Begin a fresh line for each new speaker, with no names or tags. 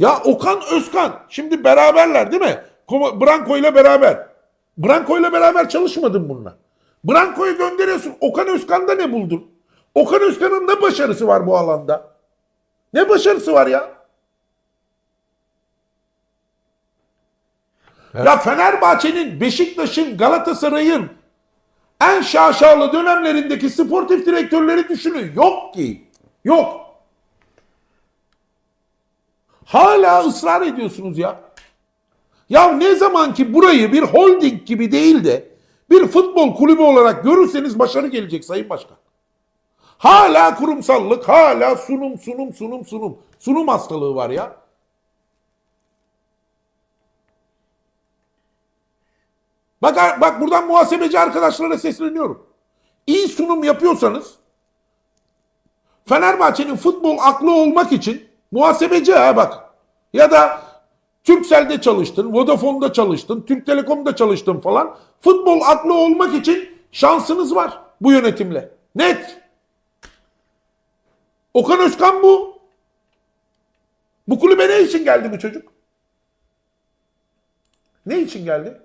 Ya Okan Özkan şimdi beraberler değil mi? Branko ile beraber. Branko ile beraber çalışmadın bununla. Branko'yu gönderiyorsun. Okan Özkan'da ne buldun? Okan Özkan'ın ne başarısı var bu alanda? Ne başarısı var ya? Ya Fenerbahçe'nin, Beşiktaş'ın, Galatasaray'ın en şaşalı dönemlerindeki sportif direktörleri düşünün. Yok ki. Yok. Hala ısrar ediyorsunuz ya. Ya ne zaman ki burayı bir holding gibi değil de bir futbol kulübü olarak görürseniz başarı gelecek Sayın Başkan. Hala kurumsallık, hala sunum, sunum, sunum, sunum. Sunum hastalığı var ya. Bak, bak buradan muhasebeci arkadaşlara sesleniyorum. İyi sunum yapıyorsanız Fenerbahçe'nin futbol aklı olmak için muhasebeci ha bak. Ya da Turkcell'de çalıştın, Vodafone'da çalıştın, Türk Telekom'da çalıştın falan. Futbol aklı olmak için şansınız var bu yönetimle. Net. Okan Özkan bu. Bu kulübe ne için geldi bu çocuk? Ne için geldi?